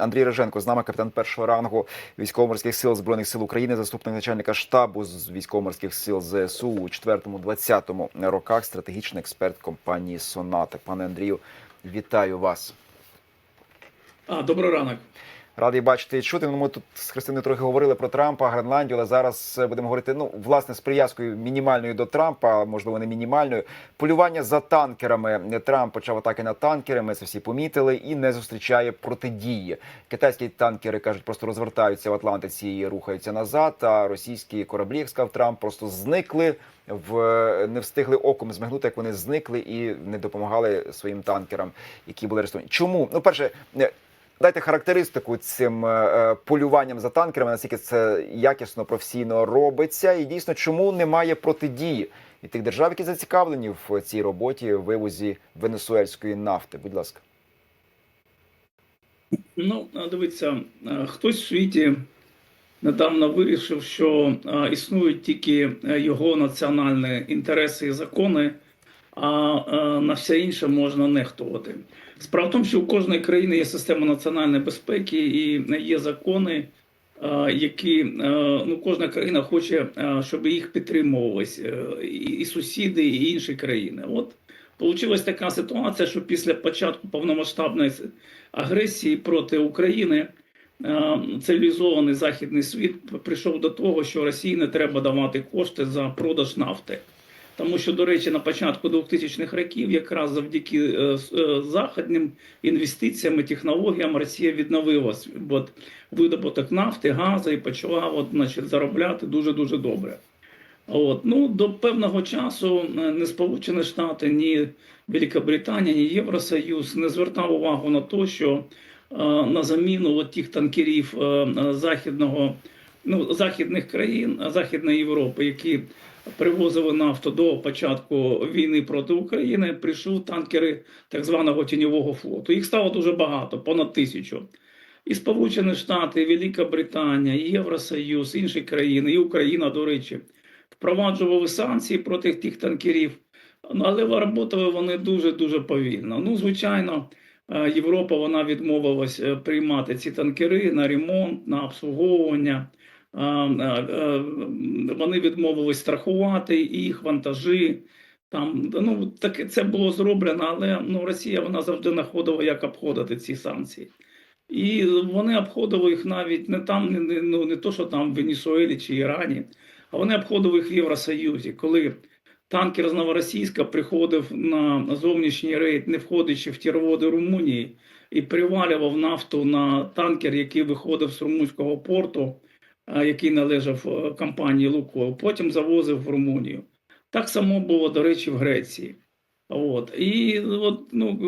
Андрій Реженко з нами, капітан першого рангу військово-морських сил збройних сил України, заступник начальника штабу з військово-морських сил ЗСУ у 4-20 роках, стратегічний експерт компанії Соната. Пане Андрію, вітаю вас. А, добрий ранок. Радий бачити і чути. Ну, Ми тут з Христиною трохи говорили про Трампа, Гренландію, але зараз е, будемо говорити ну власне з прив'язкою мінімальною до Трампа, можливо, не мінімальною. Полювання за танкерами. Трамп почав атаки на танкери. Ми це всі помітили і не зустрічає протидії. Китайські танкери кажуть, просто розвертаються в Атлантиці і рухаються назад. А російські кораблі, як сказав Трамп, просто зникли в не встигли оком змигнути, як вони зникли і не допомагали своїм танкерам, які були арестовані. Чому? Ну, перше, е, Дайте характеристику цим е, полюванням за танкерами, наскільки це якісно професійно робиться, і дійсно чому немає протидії? Від тих держав, які зацікавлені в цій роботі вивозі венесуельської нафти. Будь ласка, Ну, дивіться, хтось в світі недавно вирішив, що існують тільки е, його національні інтереси і закони, а а, на все інше можна нехтувати. Справа в тому, що у кожної країни є система національної безпеки і є закони, які ну, кожна країна хоче, щоб їх підтримувалось е, і, сусіди, і інші країни. От Получилась така ситуація, що після початку повномасштабної агресії проти України е, цивілізований західний світ прийшов до того, що Росії не треба давати кошти за продаж нафти. Тому що, до речі, на початку 2000-х років, якраз завдяки е, е, західним інвестиціям і технологіям, Росія відновила видобуток нафти, газу і почала от, значить, заробляти дуже дуже добре. От ну до певного часу не Сполучені Штати, ні Великобританія, ні Євросоюз не звертав увагу на те, що е, на заміну от тих танкерів е, е, західного, ну західних країн, Західної Європи, які привозили нафту до початку війни проти України, прийшли танкери так званого тіньового флоту. Їх стало дуже багато, понад тисячу. І Сполучені Штати, і Велика Британія, Євросоюз, інші країни, і Україна, до речі, впроваджували санкції проти тих танкерів, але працювали вони дуже дуже повільно. Ну, звичайно, е, Європа вона відмовилась е, приймати ці танкери на ремонт, на обслуговування. Вони відмовились страхувати їх вантажі. Там ну таке це було зроблено, але ну Росія вона завжди знаходила, як обходити ці санкції. І вони обходили їх навіть не там, не, ну, не то, що там в Венесуелі чи Ірані, а вони обходили їх в Євросоюзі, коли танкер з Новоросійська приходив на зовнішній рейд, не входячи в тіроводи Румунії, і привалював нафту на танкер, який виходив з румунського порту, який належав е, компанії Лукойл, потім завозив в Румунію. Так само було, до речі, в Греції. От. І от, ну,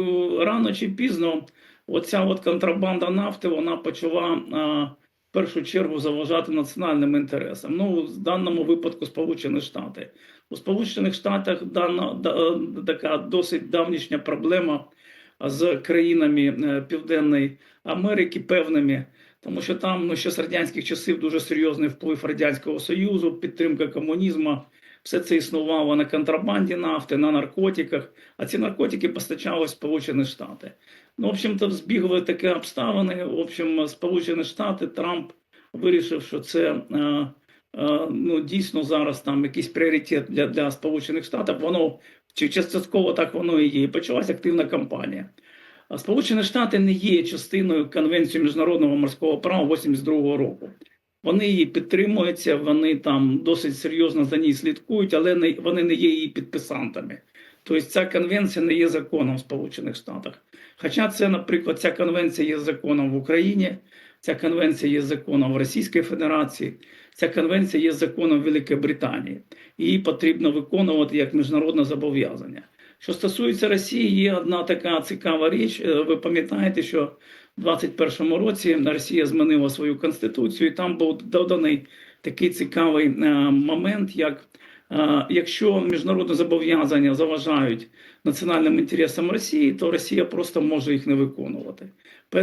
е, рано чи пізно оця от контрабанда нафти вона почала а, в першу чергу заважати національним інтересам. Ну, в даному випадку Сполучені Штати. У Сполучених Штатах дана да, така досить давнішня проблема з країнами е, Південної Америки певними. Тому що там ну, ще з радянських часів дуже серйозний вплив Радянського Союзу, підтримка комунізму. Все це існувало на контрабанді нафти, на наркотиках, а ці наркотики постачали Сполучені Штати. Ну, в общем-то, збігли такі обставини. В общем, Сполучені Штати, Трамп вирішив, що це е, е, ну, дійсно зараз там якийсь пріоритет для, для Сполучених Штатів. Воно чи частково так воно і є. Почалася активна кампанія. Сполучені Штати не є частиною Конвенції міжнародного морського права 82-го року. Вони її підтримуються, вони там досить серйозно за ній слідкують, але не, вони не є її підписантами. Тобто ця конвенція не є законом в Сполучених Штатах. Хоча це, наприклад, ця конвенція є законом в Україні, ця конвенція є законом в Російській Федерації, ця конвенція є законом Великої Британії. Її потрібно виконувати як міжнародне зобов'язання. Що стосується Росії, є одна така цікава річ. Е, Ви пам'ятаєте, що в 2021 році Росія змінила свою конституцію, і там був доданий такий цікавий е, момент, як е, якщо міжнародні зобов'язання заважають національним інтересам Росії, то Росія просто може їх не виконувати.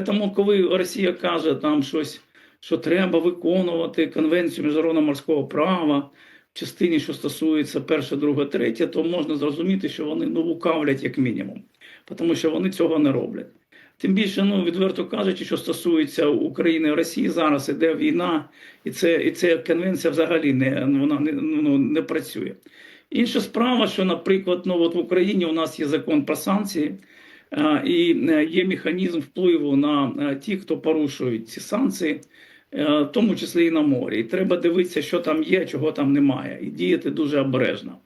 Тому, коли Росія каже там щось, що треба виконувати Конвенцію міжнародного морського права частині, що стосується перше, друге, третє, то можна зрозуміти, що вони ну лукавлять як мінімум, тому що вони цього не роблять. Тим більше, ну відверто кажучи, що стосується України і Росії, зараз іде війна, і це і ця конвенція взагалі не вона не, ну, не працює. Інша справа, що, наприклад, ну от в Україні у нас є закон про санкції, і е, є механізм впливу на е, ті, хто порушують ці санкції, в тому числі і на морі. І треба дивитися, що там є, чого там немає, і діяти дуже обережно.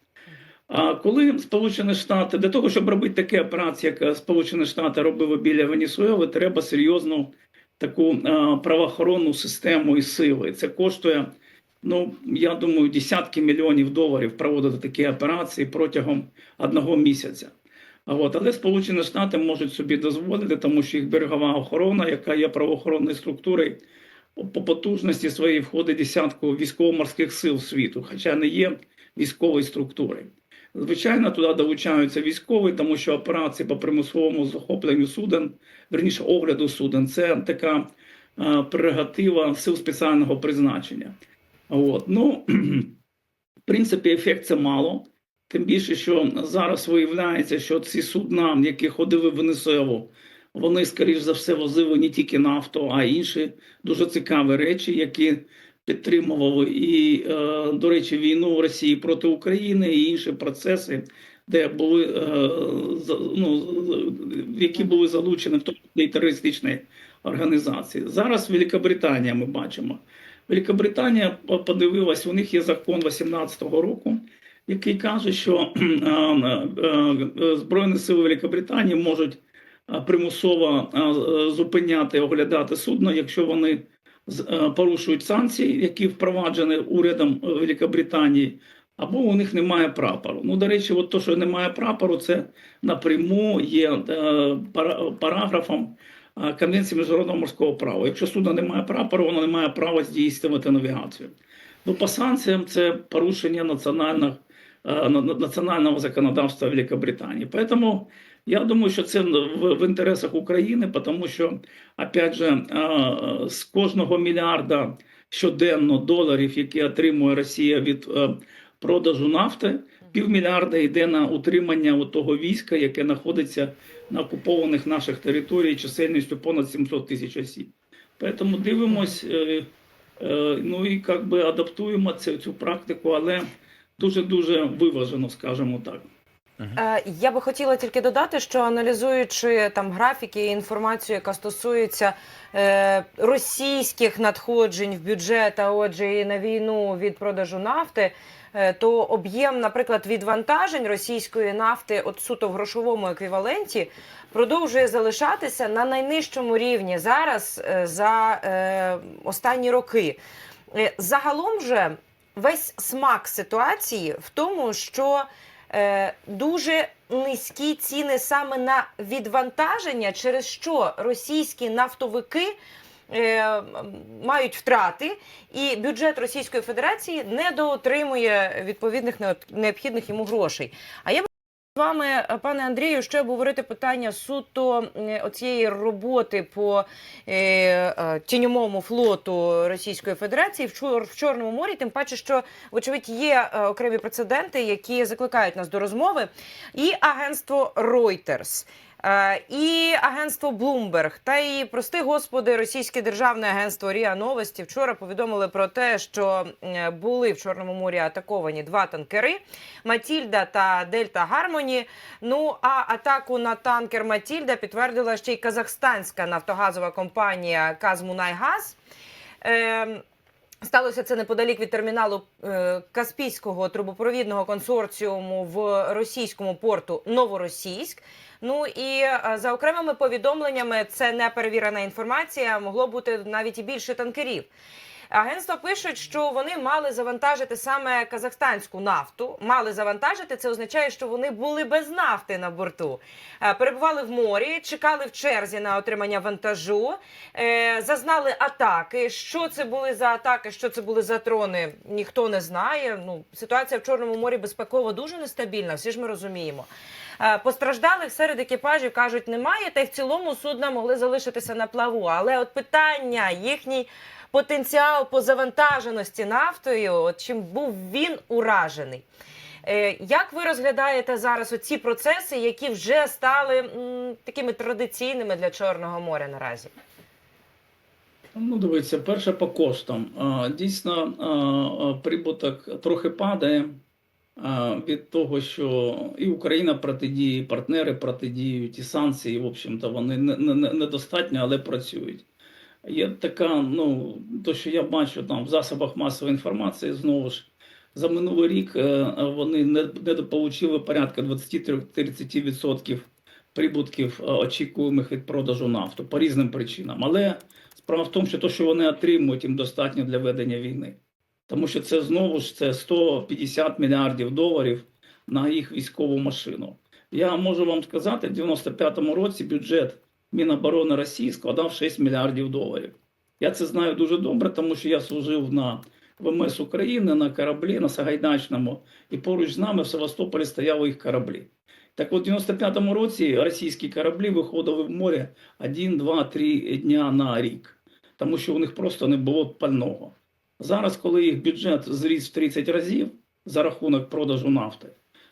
А коли Сполучені Штати для того, щоб робити такі операції, як Сполучені Штати робили біля Венесуели, треба серйозну таку е, правоохоронну систему і сили. Це коштує, ну я думаю, десятки мільйонів доларів проводити такі операції протягом одного місяця. А от, але Сполучені Штати можуть собі дозволити, тому що їх берегова охорона, яка є правоохоронною структурою, по потужності своєї входить десятку військово-морських сил світу, хоча не є військової структури. Звичайно, туди долучаються військові, тому що операції по примусовому захопленню суден, верніше огляду суден, це така е, прерогатива сил спеціального призначення. От. Ну, в принципі, ефект це мало. Тим більше, що зараз виявляється, що ці судна, які ходили в Венесуелу, вони, скоріш за все, возили не тільки нафту, а й інші дуже цікаві речі, які підтримували і, е, до речі, війну Росії проти України і інші процеси, де були е, ну, які були залучені в тому і терористичні організації. Зараз Великобританія ми бачимо. Великобританія по- подивилась, у них є закон 18-го року, який каже, що е, Збройні сили Великобританії можуть примусово е, е, зупиняти, оглядати судно, якщо вони е, порушують санкції, які впроваджені урядом е, Великобританії, або у них немає прапору. Ну, до речі, от то, що немає прапору, це напряму є е, параграфом е, Конвенції міжнародного морського права. Якщо судно не має прапору, воно не має права здійснювати навігацію. Ну, по санкціям це порушення е, національного законодавства Великобританії. Поэтому я думаю, що це в, інтересах України, тому що, опять же, з кожного мільярда щоденно доларів, які отримує Росія від е, продажу нафти, півмільярда йде на утримання того війська, яке знаходиться на окупованих наших територіях чисельністю понад 700 тисяч осіб. Тому дивимось, е, е, ну і як би адаптуємо цю, цю практику, але дуже дуже виважено, скажімо так. Е, Я би хотіла тільки додати, що аналізуючи там графіки і інформацію, яка стосується е, російських надходжень в бюджет, а отже, і на війну від продажу нафти, е, то об'єм, наприклад, відвантажень російської нафти, от суто в грошовому еквіваленті, продовжує залишатися на найнижчому рівні зараз е, за е, останні роки. Е, Загалом же весь смак ситуації в тому, що дуже низькі ціни саме на відвантаження, через що російські нафтовики. е, Мають втрати, і бюджет Російської Федерації не доотримує відповідних необхідних йому грошей. А я з вами, е, пане Андрію, ще обговорити питання суто е, оцієї роботи по е, тіньовому флоту Російської Федерації в, Чор- в Чорному морі. Тим паче, що вочевидь є окремі прецеденти, які закликають нас до розмови. І агентство Reuters. Е, І агентство Bloomberg, та і прости господи, російське державне агентство Ріа Новості вчора повідомили про те, що були в Чорному морі атаковані два танкери Матільда та Дельта Гармоні. Ну а атаку на танкер Матільда підтвердила ще й казахстанська нафтогазова компанія Казмунайгаз. Сталося це неподалік від терміналу е, Каспійського трубопровідного консорціуму в російському порту Новоросійськ. Ну і е, за окремими повідомленнями, це не перевірена інформація, могло бути навіть і більше танкерів. Агентства пишуть, що вони мали завантажити саме казахстанську нафту. Мали завантажити, це означає, що вони були без нафти на борту. Е, Перебували в морі, чекали в черзі на отримання вантажу, е, зазнали атаки. Що це були за атаки, що це були за трони, ніхто не знає. Ну, ситуація в Чорному морі безпеково дуже нестабільна, всі ж ми розуміємо. Е, Постраждалих серед екіпажів кажуть, немає, та й в цілому судна могли залишитися на плаву. Але от питання їхній потенціал по завантаженості нафтою, от чим був він уражений. Е, Як ви розглядаєте зараз оці процеси, які вже стали такими традиційними для Чорного моря наразі? Ну, дивіться, перше по коштам. Дійсно, прибуток трохи падає від того, що і Україна протидіє, і партнери протидіють, і санкції, в общем-то, вони не- не- не- недостатньо, але працюють. Є така, ну, то, що я бачу там в засобах масової інформації, знову ж, за минулий рік е, вони не, отримали порядка 20-30% прибутків е, очікуємих від продажу нафту по різним причинам. Але Справа в тому, що те, що вони отримують, їм достатньо для ведення війни. Тому що це знову ж це 150 мільярдів доларів на їх військову машину. Я можу вам сказати, в 95-му році бюджет Міноборони Росії складав 6 мільярдів доларів. Я це знаю дуже добре, тому що я служив на ВМС України на кораблі на Сагайдачному, і поруч з нами в Севастополі стояли їх кораблі. Так от, в 95-му році російські кораблі виходили в море 1, 2, 3 дня на рік, тому що у них просто не було пального. Зараз, коли їх бюджет зріс в 30 разів за рахунок продажу нафти,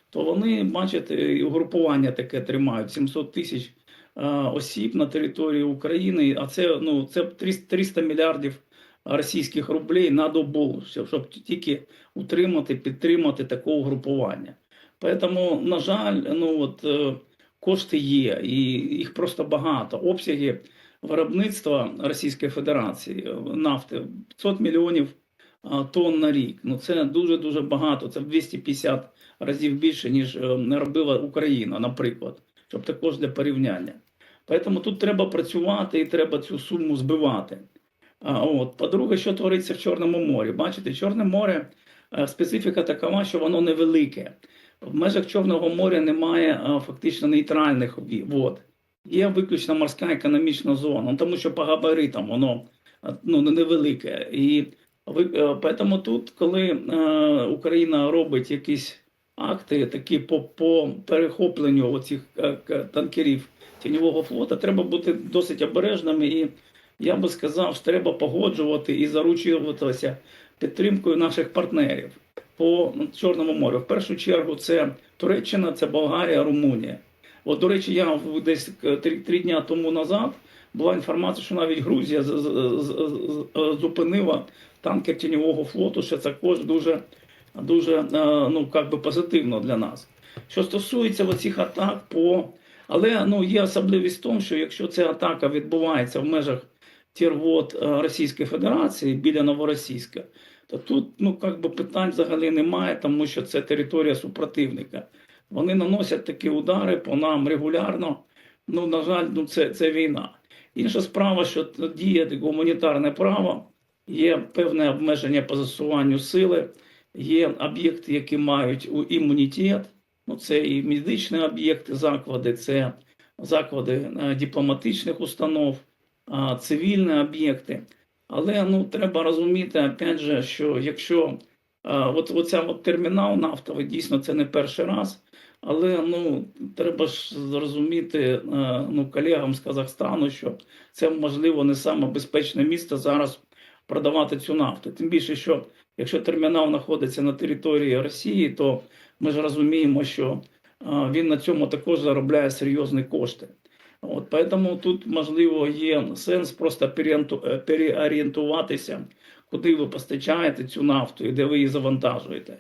то вони, бачите, угрупування таке тримають 700 тисяч осіб на території України, а це, ну, це 300 300 мільярдів російських рублей на добу, щоб тільки утримати, підтримати такого угрупування. Тому, на жаль, ну от е, кошти є, і їх просто багато. Обсяги виробництва Російської Федерації е, нафти 500 мільйонів тонн на рік. Ну це дуже дуже багато. Це в 250 разів більше, ніж е, не робила Україна, наприклад, щоб також для порівняння. Тому тут треба працювати і треба цю суму збивати. А, от, по-друге, що твориться в Чорному морі? Бачите, Чорне море е, специфіка такова, що воно невелике. В межах Чорного моря немає а, фактично нейтральних вод. Є виключно морська економічна зона, ну, тому що по габаритам воно ну, невелике. І е, тому тут, коли е, Україна робить якісь акти такі по, по перехопленню оцих е, танкерів тіньового флота, треба бути досить обережними і я би сказав, що треба погоджувати і заручуватися підтримкою наших партнерів по Чорному морю. В першу чергу це Туреччина, це Болгарія, Румунія. От, до речі, я десь е, три, три дня тому назад була інформація, що навіть Грузія з- зупинила танкер тіньового флоту, що це також дуже, дуже е, ну, как би позитивно для нас. Що стосується оцих атак по. Але ну, є особливість в тому, що якщо ця атака відбувається в межах тірвод е, Російської Федерації біля Новоросійська, то тут ну, как би, питань взагалі немає, тому що це територія супротивника. Вони наносять такі удари по нам регулярно. Ну, на жаль, ну, це, це війна. Інша справа, що діє гуманітарне право, є певне обмеження по застосуванню сили, є об'єкти, які мають імунітет. Ну, це і медичні об'єкти, заклади, це заклади е, дипломатичних установ, цивільні об'єкти. Але ну, треба розуміти, опять же, що якщо а, от, оця от термінал нафтовий, дійсно це не перший раз. Але ну, треба ж зрозуміти е, ну, колегам з Казахстану, що це можливо не саме безпечне місце зараз продавати цю нафту. Тим більше, що якщо термінал знаходиться на території Росії, то ми ж розуміємо, що він на цьому також заробляє серйозні кошти. От, Тому тут, можливо, є сенс просто е, переорієнтуватися, куди ви постачаєте цю нафту і де ви її завантажуєте.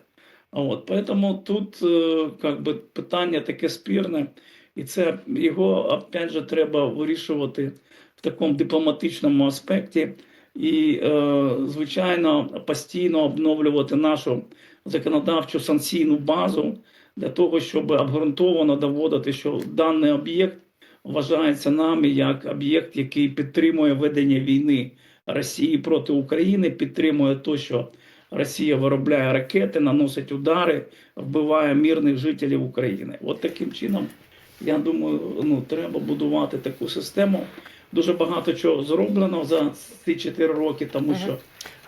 От, Тому тут е, как би, питання таке спірне, і це його опять же треба вирішувати в такому дипломатичному аспекті і, е, звичайно, постійно обновлювати нашу законодавчу санкційну базу для того, щоб обґрунтовано доводити, що даний об'єкт вважається нами як об'єкт, який підтримує ведення війни Росії проти України, підтримує те, що Росія виробляє ракети, наносить удари, вбиває мирних жителів України. От таким чином, я думаю, ну треба будувати таку систему. Дуже багато чого зроблено за ці 4 роки, тому що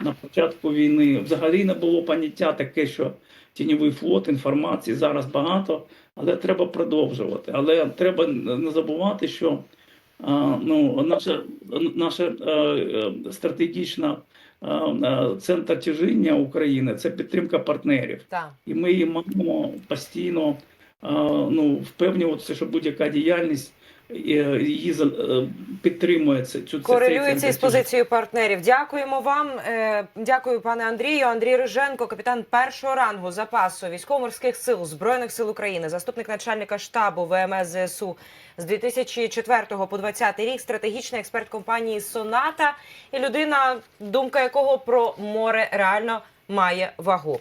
на початку війни взагалі не було поняття таке, що тіньовий флот інформації зараз багато, але треба продовжувати. Але треба не забувати, що а, ну, наша, наша е, е, стратегічна е, центр тяжіння України це підтримка партнерів. Так. І ми їм маємо постійно а, ну, впевнюватися, що будь-яка діяльність її за- е, підтримує цю Корелюється із позицією партнерів. Дякуємо вам. Е, Дякую, пане Андрію. Андрій Риженко, капітан першого рангу запасу військово-морських сил збройних сил України, заступник начальника штабу ВМС ЗСУ з 2004 по 2020 рік, стратегічний експерт компанії Соната і людина, думка якого про море реально має вагу.